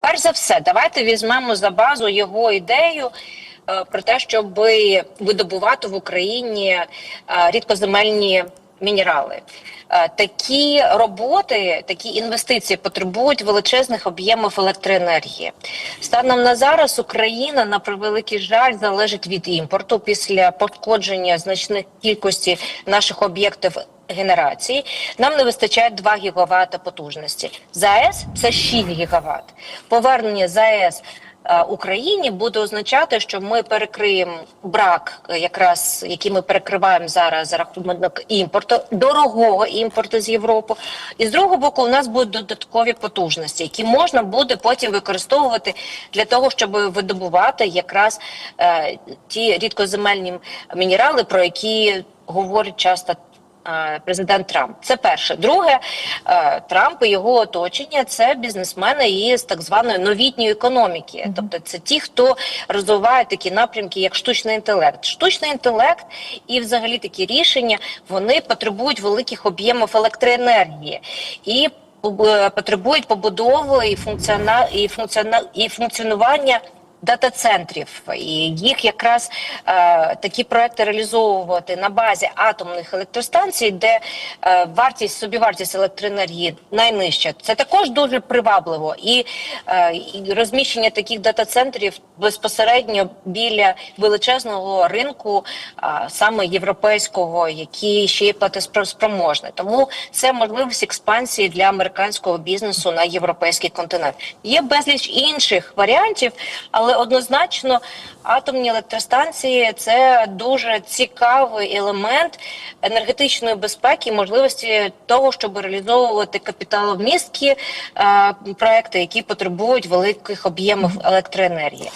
Перш за все, давайте візьмемо за базу його ідею е, про те, щоб видобувати в Україні е, рідкоземельні мінерали. Е, Такі роботи, такі інвестиції потребують величезних об'ємів електроенергії. Станом на зараз Україна на превеликий жаль залежить від імпорту після пошкодження значних кількості наших об'єктів генерації. Нам не вистачає 2 гігавата потужності. ЗАЕС це 6 гігават. Повернення ЗАЕС е, Україні буде означати, що ми перекриємо брак, е, якраз який ми перекриваємо зараз за рахунок імпорту, дорогого імпорту з Європи. І з другого боку, у нас будуть додаткові потужності, які можна буде потім використовувати для того, щоб видобувати якраз е, ті рідкоземельні мінерали, про які говорить часто президент Трамп. Це перше. Друге, е, Трамп і його оточення це бізнесмени із так званої новітньої економіки. Тобто, це ті, хто розвиває такі напрямки, як штучний інтелект. Штучний інтелект і, взагалі, такі рішення вони потребують великих об'ємів електроенергії і е, потребують побудови і функціона і функціона і функціонування. Дата-центрів і їх якраз е, такі проекти реалізовувати на базі атомних електростанцій, де е, вартість собівартість електроенергії найнижча. Це також дуже привабливо, і, е, і розміщення таких дата-центрів безпосередньо біля величезного ринку, а, саме європейського, який ще є платоспроможний. Тому це можливість експансії для американського бізнесу на європейський континент. Є безліч інших варіантів, але однозначно атомні електростанції це дуже цікавий елемент енергетичної безпеки, і можливості того, щоб реалізовувати капіталовмісткі е, проекти, які потребують великих об'ємів електроенергії.